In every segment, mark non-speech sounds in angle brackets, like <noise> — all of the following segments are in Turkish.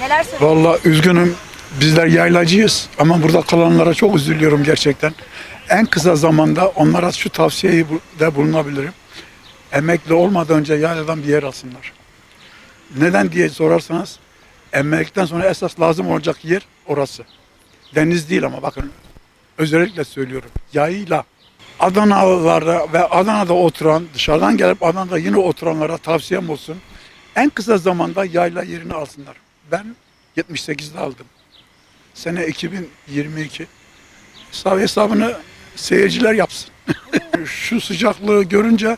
Neler söyleyeceksiniz? Vallahi üzgünüm. Bizler yaylacıyız ama burada kalanlara çok üzülüyorum gerçekten. En kısa zamanda onlara şu tavsiyeyi de bulunabilirim. Emekli olmadan önce yayladan bir yer alsınlar. Neden diye sorarsanız emeklilikten sonra esas lazım olacak yer orası. Deniz değil ama bakın özellikle söylüyorum. Yayla. Adanalılara ve Adana'da oturan, dışarıdan gelip Adana'da yine oturanlara tavsiyem olsun. En kısa zamanda yayla yerini alsınlar. Ben 78'de aldım. Sene 2022. Hesabı hesabını seyirciler yapsın. <laughs> Şu sıcaklığı görünce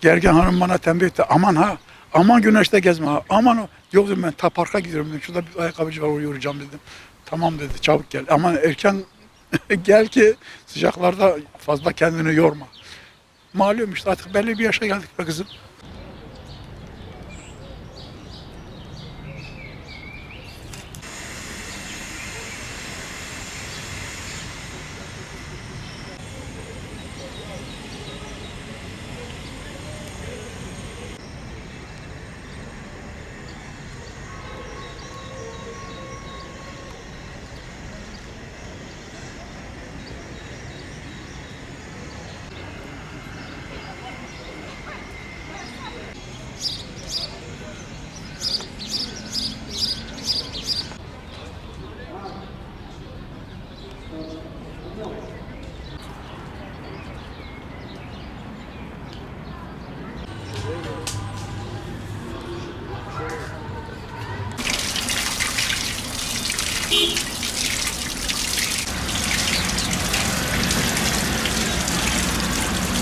Gergen Hanım bana tembih etti. Aman ha, aman güneşte gezme ha. Aman o. Yok dedim ben ta parka gidiyorum dedim. Şurada bir ayakkabıcı var oraya uğrayacağım dedim. Tamam dedi çabuk gel. Aman erken <laughs> gel ki sıcaklarda fazla kendini yorma. Malum işte artık belli bir yaşa geldik be kızım.